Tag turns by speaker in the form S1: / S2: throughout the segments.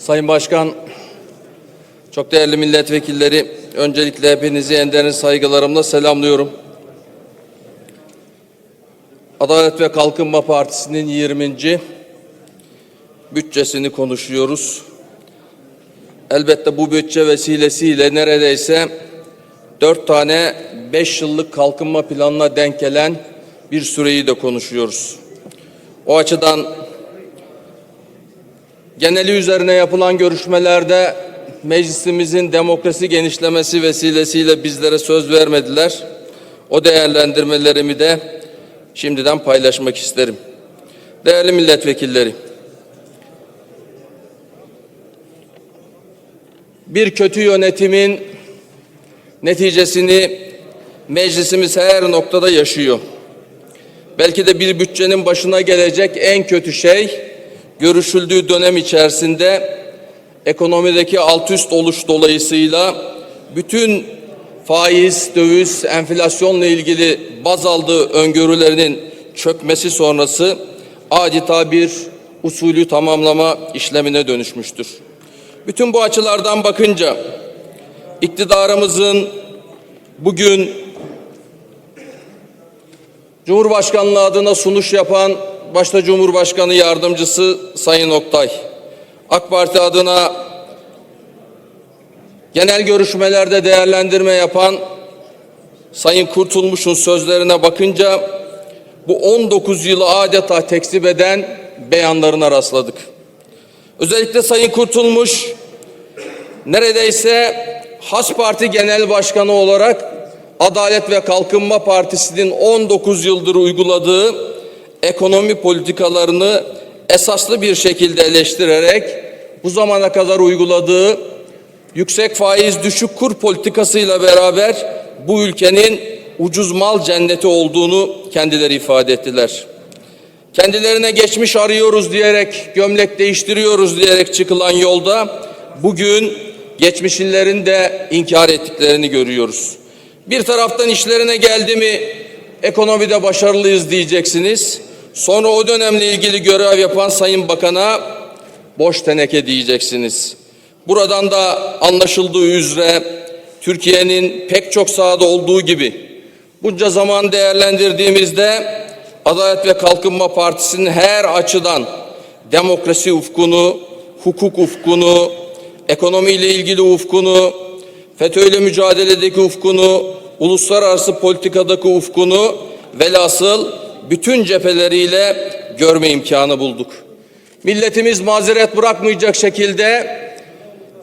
S1: Sayın Başkan, çok değerli milletvekilleri, öncelikle hepinizi en derin saygılarımla selamlıyorum. Adalet ve Kalkınma Partisi'nin 20. bütçesini konuşuyoruz. Elbette bu bütçe vesilesiyle neredeyse dört tane beş yıllık kalkınma planına denk gelen bir süreyi de konuşuyoruz. O açıdan geneli üzerine yapılan görüşmelerde meclisimizin demokrasi genişlemesi vesilesiyle bizlere söz vermediler. O değerlendirmelerimi de şimdiden paylaşmak isterim. Değerli milletvekilleri, bir kötü yönetimin neticesini meclisimiz her noktada yaşıyor. Belki de bir bütçenin başına gelecek en kötü şey görüşüldüğü dönem içerisinde ekonomideki alt üst oluş dolayısıyla bütün faiz, döviz, enflasyonla ilgili baz aldığı öngörülerinin çökmesi sonrası adeta bir usulü tamamlama işlemine dönüşmüştür. Bütün bu açılardan bakınca iktidarımızın bugün Cumhurbaşkanlığı adına sunuş yapan başta Cumhurbaşkanı Yardımcısı Sayın Oktay, AK Parti adına genel görüşmelerde değerlendirme yapan Sayın Kurtulmuş'un sözlerine bakınca bu 19 yılı adeta tekzip eden beyanlarına rastladık. Özellikle Sayın Kurtulmuş neredeyse Has Parti Genel Başkanı olarak Adalet ve Kalkınma Partisi'nin 19 yıldır uyguladığı ekonomi politikalarını esaslı bir şekilde eleştirerek bu zamana kadar uyguladığı yüksek faiz düşük kur politikasıyla beraber bu ülkenin ucuz mal cenneti olduğunu kendileri ifade ettiler. Kendilerine geçmiş arıyoruz diyerek, gömlek değiştiriyoruz diyerek çıkılan yolda bugün geçmişinlerin de inkar ettiklerini görüyoruz. Bir taraftan işlerine geldi mi ekonomide başarılıyız diyeceksiniz. Sonra o dönemle ilgili görev yapan Sayın Bakan'a boş teneke diyeceksiniz. Buradan da anlaşıldığı üzere Türkiye'nin pek çok sahada olduğu gibi bunca zaman değerlendirdiğimizde Adalet ve Kalkınma Partisi'nin her açıdan demokrasi ufkunu, hukuk ufkunu, ekonomiyle ilgili ufkunu, FETÖ'yle mücadeledeki ufkunu, uluslararası politikadaki ufkunu velhasıl bütün cepheleriyle görme imkanı bulduk. Milletimiz mazeret bırakmayacak şekilde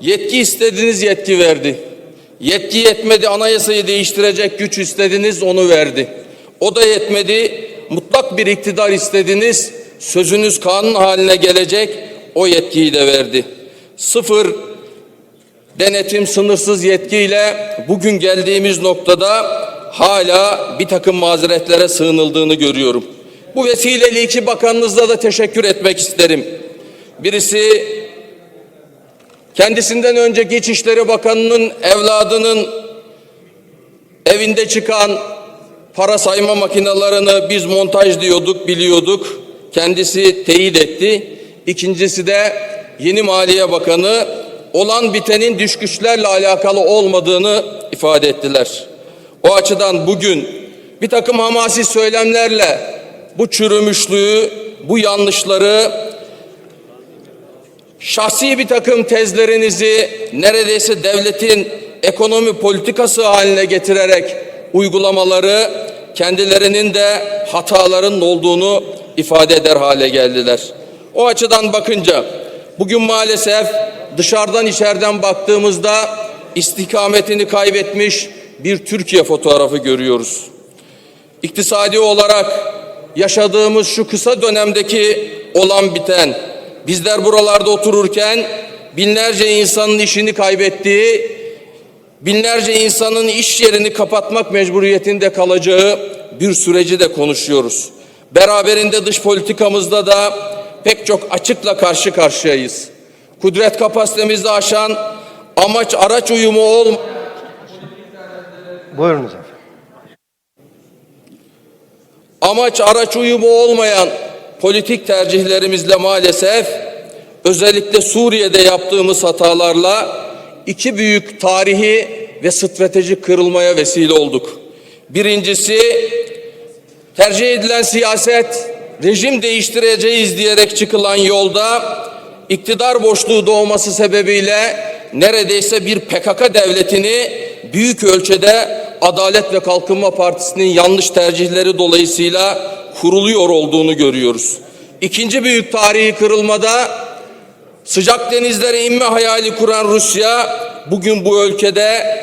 S1: yetki istediniz yetki verdi. Yetki yetmedi anayasayı değiştirecek güç istediniz onu verdi. O da yetmedi mutlak bir iktidar istediniz sözünüz kanun haline gelecek o yetkiyi de verdi. Sıfır denetim sınırsız yetkiyle bugün geldiğimiz noktada hala bir takım mazeretlere sığınıldığını görüyorum. Bu vesileyle iki bakanınızla da teşekkür etmek isterim. Birisi kendisinden önce İçişleri Bakanı'nın evladının evinde çıkan para sayma makinalarını biz montaj diyorduk, biliyorduk. Kendisi teyit etti. İkincisi de yeni Maliye Bakanı olan bitenin dış güçlerle alakalı olmadığını ifade ettiler. O açıdan bugün bir takım hamasi söylemlerle bu çürümüşlüğü, bu yanlışları şahsi bir takım tezlerinizi neredeyse devletin ekonomi politikası haline getirerek uygulamaları kendilerinin de hataların olduğunu ifade eder hale geldiler. O açıdan bakınca bugün maalesef dışarıdan içeriden baktığımızda istikametini kaybetmiş bir Türkiye fotoğrafı görüyoruz. İktisadi olarak yaşadığımız şu kısa dönemdeki olan biten bizler buralarda otururken binlerce insanın işini kaybettiği binlerce insanın iş yerini kapatmak mecburiyetinde kalacağı bir süreci de konuşuyoruz. Beraberinde dış politikamızda da pek çok açıkla karşı karşıyayız. Kudret kapasitemizi aşan amaç araç uyumu olmayan
S2: Buyurunuz efendim.
S1: amaç araç uyumu olmayan politik tercihlerimizle maalesef özellikle Suriye'de yaptığımız hatalarla iki büyük tarihi ve stratejik kırılmaya vesile olduk. Birincisi tercih edilen siyaset rejim değiştireceğiz diyerek çıkılan yolda iktidar boşluğu doğması sebebiyle neredeyse bir PKK devletini büyük ölçüde Adalet ve Kalkınma Partisi'nin yanlış tercihleri dolayısıyla kuruluyor olduğunu görüyoruz. İkinci büyük tarihi kırılmada sıcak denizlere inme hayali kuran Rusya bugün bu ülkede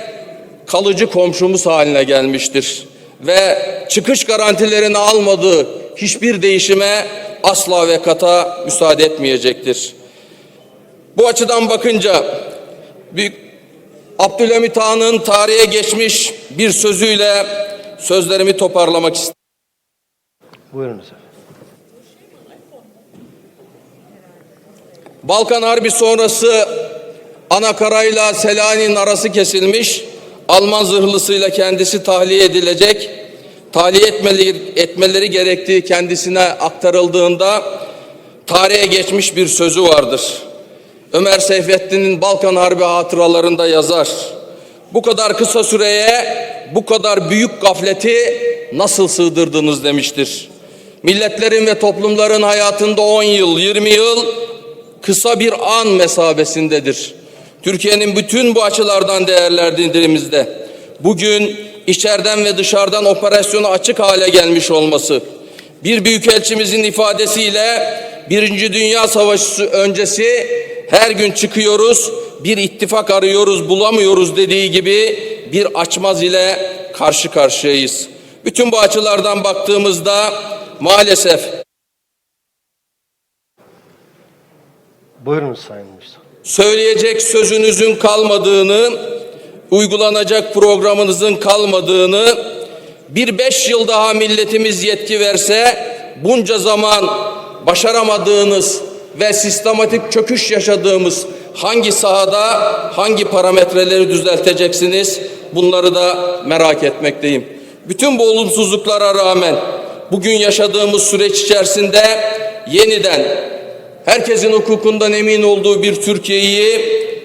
S1: kalıcı komşumuz haline gelmiştir. Ve çıkış garantilerini almadığı hiçbir değişime asla ve kata müsaade etmeyecektir. Bu açıdan bakınca Büyük Abdülhamit Han'ın tarihe geçmiş bir sözüyle sözlerimi toparlamak istiyorum.
S2: Buyurunuz efendim.
S1: Balkan Harbi sonrası Anakara'yla Selanik'in arası kesilmiş. Alman zırhlısıyla kendisi tahliye edilecek. Tahliye etmeleri, etmeleri gerektiği kendisine aktarıldığında tarihe geçmiş bir sözü vardır. Ömer Seyfettin'in Balkan Harbi hatıralarında yazar. Bu kadar kısa süreye bu kadar büyük gafleti nasıl sığdırdınız demiştir. Milletlerin ve toplumların hayatında 10 yıl, 20 yıl kısa bir an mesabesindedir. Türkiye'nin bütün bu açılardan değerlendirdiğimizde bugün içeriden ve dışarıdan operasyonu açık hale gelmiş olması, bir büyükelçimizin ifadesiyle Birinci Dünya Savaşı öncesi her gün çıkıyoruz, bir ittifak arıyoruz, bulamıyoruz dediği gibi bir açmaz ile karşı karşıyayız. Bütün bu açılardan baktığımızda maalesef
S2: Buyurunuz Sayın Mustafa.
S1: söyleyecek sözünüzün kalmadığını, uygulanacak programınızın kalmadığını, bir beş yıl daha milletimiz yetki verse bunca zaman başaramadığınız ve sistematik çöküş yaşadığımız hangi sahada hangi parametreleri düzelteceksiniz bunları da merak etmekteyim. Bütün bu olumsuzluklara rağmen bugün yaşadığımız süreç içerisinde yeniden herkesin hukukundan emin olduğu bir Türkiye'yi,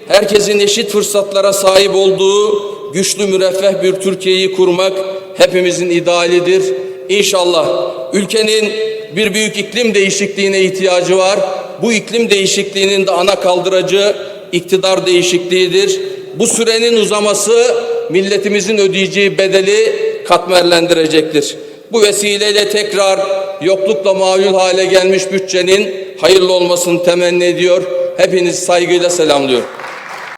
S1: herkesin eşit fırsatlara sahip olduğu güçlü müreffeh bir Türkiye'yi kurmak hepimizin idealidir. İnşallah ülkenin bir büyük iklim değişikliğine ihtiyacı var. Bu iklim değişikliğinin de ana kaldıracı iktidar değişikliğidir. Bu sürenin uzaması milletimizin ödeyeceği bedeli katmerlendirecektir. Bu vesileyle tekrar yoklukla mağlul hale gelmiş bütçenin hayırlı olmasını temenni ediyor. Hepinizi saygıyla selamlıyorum.